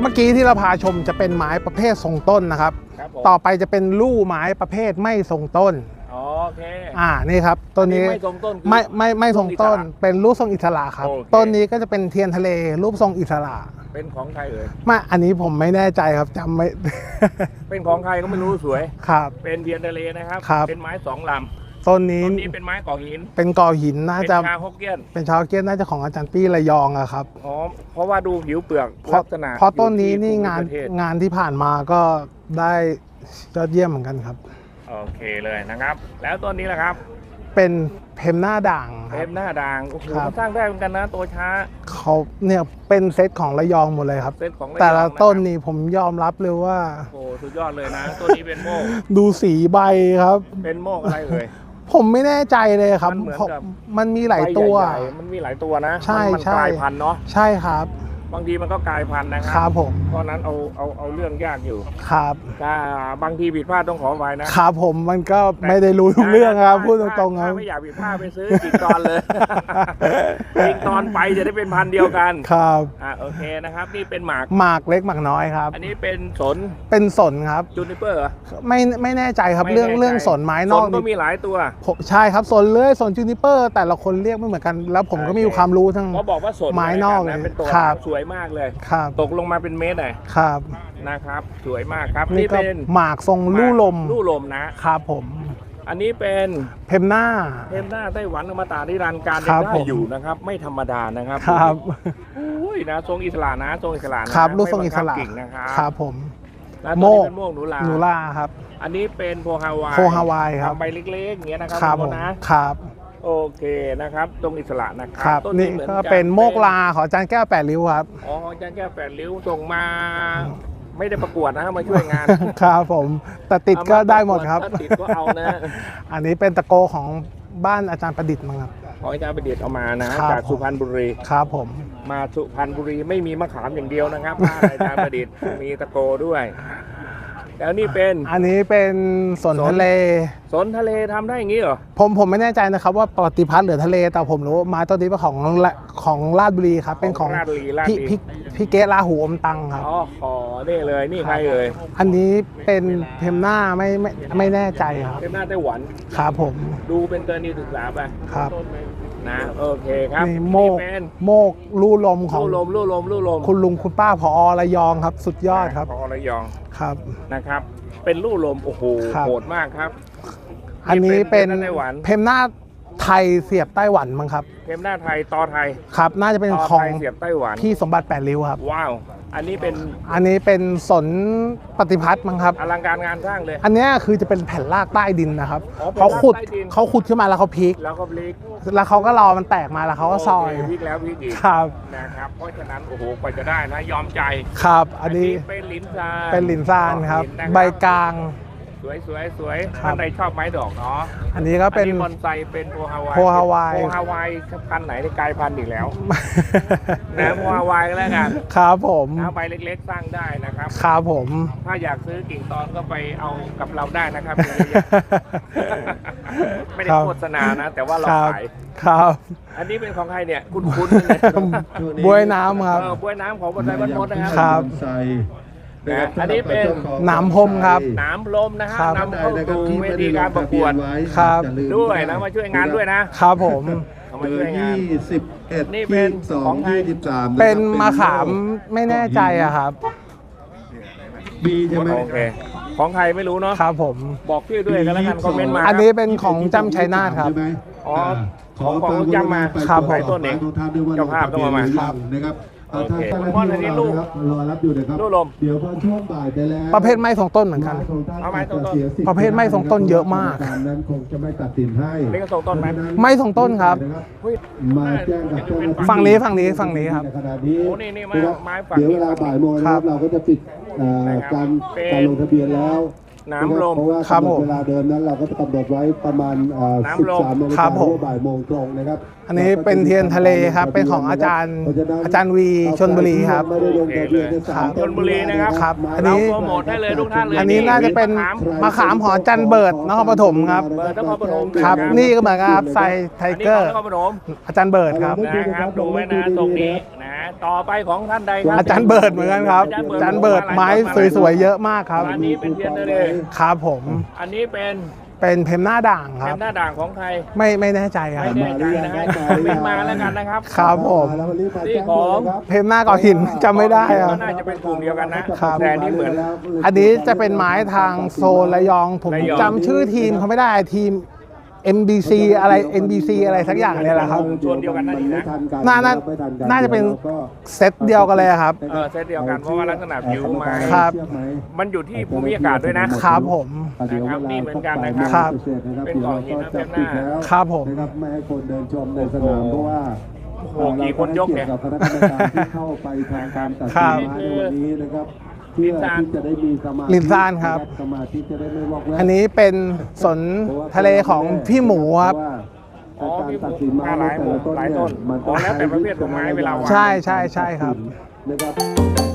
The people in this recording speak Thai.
เมื่อกี้ที่เราพาชมจะเป็นไม้ประเภททรงต้นนะครับ ครับผมต่อไปจะเป็นลู่ไม้ประเภทไม่ทรงต้น อ๋อโอเคอ่านี่ครับต้นนี้ไม่ทรงต้นคือ ไม่ไม่ไม่ทรงต้นทรงอิสระเป็นรูปทรงอิสระครับ โอเค ต้นนี้ก็จะเป็นเทียนทะเลรูปทรงอิสระเป็นของใครเอ่ยมาอันนี้ผมไม่แน่ใจครับจำไม่ เป็นของใครก็ไม่รู้สวย ครับ เป็นเทียนทะเลนะครับ ครับ เป็นไม้สองล ต้นำนี้ต้นนี้เป็นไม้ก่อหิน เป็นกอหินน่าเป็นจะชาฮกเกี้ยนเป็นชาวเกี้ยนน่าจะของอาจารย์ปี้ระยองอะครับอ๋อเพราะว่าดูผิวเปลือกเพราะลักษณะเพราะต้นนี้อยู่นี่ที่งานภูมิประเทศงานที่ผ่านมาก็ได้ยอดเยี่ยมเหมือนกันครับ โอเคเลยนะครับ แล้วต้นนี้แหละครับเป็นเพมหน้าด่างคเทรับ มหน้าด่างโอ้โหครับ สร้างได้เหมือนกันนะตัวช้าเขาเนี่ยเป็นเซตของระยองหมดเลยครับ เซตของรยองแต่ละนะครับต้นนี่ผมยอมรับเลยว่าโอ้โหสุดยอดเลยนะต้นนี้เป็นโมกดูสีใบครับ เป็นโมกอะไรเอ่ย ผมไม่แน่ใจเลยครับมันเหมือนเพราะกับมันมีหลายตัว ใบใหญ่ๆมันมีหลายตัวนะใช่มันใช่ กลายพันธุ์เนาะ ใช่ครับ บางทีมันก็กลายพันธุ์นะคครัรับผมเพราะฉะนั้นเอาเอาเอาเรื่องยากอยู่ครับถ้าบางทีผิดพลาดต้องขออภัยนะ ครับผมมันก็ไม่ได้รู้ทุกเรื่องครับ พูดตรงๆคถ้ารับไม่อยากผิดพลาดไปซื้อกิ่งตอนเลย กิ่งตอนไปจะได้เป็นพันธุ์เดียวกันครับอ่าโอเคนะครับนี่เป็นหมาก หมากเล็กหมากน้อยครับ อันนี้เป็นสนเป็นสนครับ จูนิเปอร์เหรอ ไม่ไม่แน่ใจครับไม่เรื่องแน่ใจ เรื่องสนไม้นสอกนก็นี่มีหลายตัวผมใช่ครับสนเลื่อยสนจูนิเปอร์ แต่ละคนเรียกไม่เหมือนกัน แล้วผมก็มีโอเคความรู้ทั้งเขาบอกว่าสนไม้นอกะครับเลยเป็นตัวครับ สวยมากเลย ครับตกลงมาเป็นเมตรเลยครับนะครับ สวยมากครับนี่ก็เป็นหมากทรงลู่ลมลู่ลมนะ ครับผมอันนี้เป็นเพมหน้า เทมหน้าไต้หวันอมตะนิรันดร์การครับได้ผม อยู่นะครับ ไม่ธรรมดานะครับครับ อุ้ยนะทรงอิสระนะทรงอิสระนะครับรูปทรงอิสระไม่บังคับกิ่งนะครับครับผม แล้วโมตัวกนี้เป็นโมกหนูลาหนูล่าครับ อันนี้เป็นโพฮาวายโพฮาวายครับ ทำใบเล็กๆอย่างเงี้ยนะครัครับทุกผคมนนะ ครับ โอเคนะครับตรงอิสระนะครัครับต้นี่หมือก็เป็นโมกลาของอาจารย์แก้วแปดริ้วครับ อ๋ออาจารย์แก้วแปดริ้วส่งมา ไม่ได้ประกวดนะมาช่วยงานครับผมแต่ติดก็ได้หมดครับ ถ้าติดก็เอานะอันนี้เป็นตะโกของบ้านอาจารย์ประดิษฐ์มั้งครับ ขออาจารย์ประดิษฐ์เอามานะ ครับ จากสุพรรณบุรี ครับผม มาสุพรรณบุรีไม่มีมะขามอย่างเดียวนะครับบ้านอาจารย์ประดิษฐ์มีตะโกด้วย แล้วนี่เป็นอันนี้เป็นสนสนทะเล สนทะเลทำได้อย่างนี้เหรอผมผมไม่แน่ใจนะครับว่าปฏิพัฒน์หรือทะเลแต่ผมรู้ว่าไม้ต้นนี้เป็นของละของราชบุรีครับเป็นของราชบุรีราชพี่บุรีพี่พี่เกศลาหูอมตังครับอ๋อขอนี่เลยนี่ใครเอ่ยอันนี้เป็นเพมหน้าไม่ไม่ไม่แน่ใจครับเป็นหน้าไต้หวันครับผมดูเป็นกรณีศึกษาไปครับนะโอเคครับนี่โมกเป็นโมกลู่ลมของลู่ลมลู่ลมลู่ลมคุณลุงคุณป้าพอระยองครับ สุดยอดครับของระยอง ครับ นะครับ เป็นลู่ลมโอ้โหครับ โหดมากครับ อันนี้เป็นเป็นไต้หวัน เพมหน้าไทยเสียบไต้หวันมั้งครับเทมหน้าไทยตอไทยครับ น่าจะเป็นตอขไทองยเสียบไต้หวัน พี่สมบัติแปดริ้วครับ ว้าว อันนี้เป็นอันนี้เป็นสนปฏิพัฒน์มั้งครับ อลังการงานสร้างเลย อันเนี้ยคือจะเป็นแผ่นรากใต้ดินนะครับอ๋อเป็นเขาขุดรากใต้ดิน เขาขุดขึ้นมาแล้วเขาพลิก แล้วก็พลิกแล้วเขาก็รอมันแตกมาแล้วเขาก็ซอยโเคพลิกแล้วพลิกอีกครับนะครับ เพราะฉะนั้นโอ้โหกว่าจะได้นะยอมใจครับ อันนี้เป็นลิ้นซานเป็นหลินซานครับลิ้นนะใบกลางส วยสวยสวยครับท่านใดชอบไม้ดอกเนาะอันนี้ก็เป็นอับอนไซเป็นโพฮาวายโพฮาวายโพฮาวายพันธุ์ไหนในกลายพันธุ์อีกแล้วนะโพฮาวายก็แล้วกันครับผมนะใบเล็กๆสร้างได้นะครับครับผม ถ้าอยากซื้อกิ่งตอนก็ไปเอากับเราได้นะครับไม่ได้ครับโฆษณานะแต่ว่าเราครับขายครับอันนี้เป็นของใครเนี่ยคุณคุณเนี่ยบวยน้ำครับเออบวยน้ำของบนไซบ้านมดนะครับครับ นะอันนี้เป็นหนามพรมครับน้ำลมนะฮะครับ นำเข้าสู่เวทีการประกวดครับ ด้วยนะมาช่วยงานด้วยนะครับผม เอาเบมาอช่วยร์งาน ยี่สิบเอ็ดนี่เป็ขีนดสอของงใครยี่สิบสามเป็นมะขามไม่แน่ใจอะครับ บีใช่ไหมโอเค ของใครไม่รู้เนาะครับผม บอกชื่อด้วยกันแล้วกันคอมเมนต์มาอันนี้เป็นของจำชัยนาทครับใช่ไหมอ๋อาของของลูกจำมาครับผมใส่ต้นเองของท่านด้วยว่าเจ้าภาพต้องเอามาครับนะครับเอา โอเคทางคุณม่อนอันนี้ลูกนะครับรอรับอยู่นะครับลูกลมเดี๋ยวพอช่วงบ่ายไปแล้วประเภทไม้ทรงต้นเหมือนกันของท่านเอาไม้ทรงต้นจสียสิทธิ์ประเภทไม้ทรงต้นเยอะมากรนั้นคงจะไม่ตัดสินให้นี่ก็ทรงต้นไหมไม้ทรงต้นครับเฮ้ยมาแจ้งกับเจ้าหน้าที่ฝั่งนี้ฝั่งนี้ฝั่งนี้ครับในขณะนี้โอ้นี่นี่ไม้ะครับไม้ฝั่งนี้เดี๋ยวเวลาบ่ายโมงนะคครัรับบเราก็จะปิดเอ่อนะครับการเป็นการลงทะเบียนแล้ว น้ำลมเพราะว่าครับกำหนผดมเวลาเดิมนั้นเราก็จะกำหนดไว้ประมาณเอ่อน้ำลม13นาฬิครักาบผมหรือบ่ายโมงตรงนะครับอันนี้เป็นเทียนทะเลครับ เป็นของอาจารย์อาจารย์วีชนบุรีครับ ไม่ได้ลงทะเบียนในสามชลบุรีนะครับ ครับอันเรานี้โปรโมทให้เลยทุกท่านเลยอันนี้น่าจะเป็นมะขามหอจันเบิดนครปฐมครับเบิร์ดนครปฐมครับ นี่ก็เหมือนกันครับไซไทอันนี้เกอของร์ นครปฐมอาจารย์เบิร์ดครับ นะครับดูไว้นะตรงนี้นะ ต่อไปของท่านใดครับ อาจารย์เบิร์ดเหมือนกันครับ อาจารย์เบิร์ดไม้สวยๆเยอะมากครับอันนี้เป็นเทียนทะเลครับผมอันนี้เป็นเป็นเพมหน้าด่างคแผ่รับนหน้าด่างของใครไม่ไม่แน่ใจครัไม่บแน่ใจนะครับคอมเมนต์มาแล้วกันนะครับ ครับผมนี่ของเพมหน้าก่อหินจำไม่ได้คก็รับน่าจะเป็นกลุ่มเดียวกันนะครับ แต่อันนี่เหมือน อันนี้จะเป็นไม้ทางโซนระยอง ผมระยอง จำชื่อทีมเขาไม่ได้ทีม MBC อะไร NBC อะไรสักอย่างเนี่ยแหละครับชวนเดียวกันนั่นนี่นะ น่าน่าน่าจะเป็นเซตเดียวกันเลยครับ เออเซตเดียวกันเพราะว่าลักษณะผิวไม้ครับ มันอยู่ที่ภูมิอากาศด้วยนะครับผมนะครับนี่เหมือนกันนะครับ ครับ เป็นกล่องหินนะจะเต็มหน้าปิดแล้วครับผม นะครับไม่ให้คนเดินชมในสนามเพราะว่าโอ้โหกี่คนยกเนี่ยกับคณะกรรมการที่เข้าไปทางการตัดครัสินบไม้ในวันนี้นะครับ เพื่อที่จะได้มีสมาธิลินซานครับ สมาธิจะได้ไม่วอกแวกอันนี้เป็นสนทะเลของพี่หมูครับอ๋อพี่หมูมาหลายหมู่หลายต้นอ๋อแล้วแต่ประเภทของไม้เวลาวางใช่ใช่ใช่ครับนะครับ